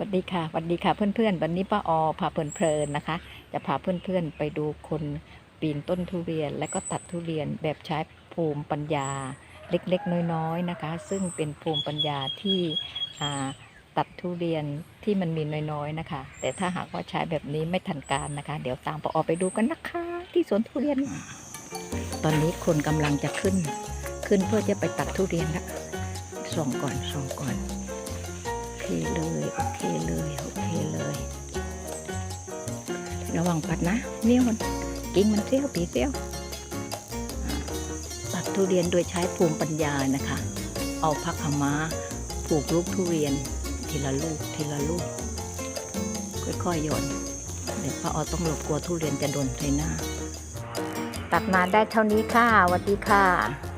วัสดีค่ะสวัสดีค่ะเพื่อนๆ วันนี้ป้าออพาเพลินๆนะคะ จะพาเพื่อนๆไปดูคนปีนต้นทุเรียนและก็ตัดทุเรียนแบบใช้ภูมิปัญญาเล็กๆ น้อยๆนะคะ ซึ่งเป็นภูมิปัญญาที่ตัดทุเรียนที่มันมีน้อยๆนะคะ แต่ถ้าหากว่าใช้แบบนี้ไม่ทันการนะคะ เดี๋ยวตามป้าออไปดูกันนะคะ ที่สวนทุเรียน ตอนนี้คนกำลังจะขึ้น ขึ้นเพื่อจะไปตัดทุเรียนละส่องก่อนส่องก่อน เคเลย โอเคเลย โอเคเลย ระวังปัดนะเนี่มันกิ่งมันเสี้ยวปีเสี้ยวอ่าตัดทุเรียนโดยใช้ภูมิปัญญานะคะ เอาพักขาม้าปลูกลูกทุเรียนทีละลูกทีละลูก ค่อยๆโยนเดี๋ยวป้าออต้องหลบกลัวทุเรียนจะโดนใส่หน้า ตัดมาได้เท่านี้ค่ะสวัสดีค่ะ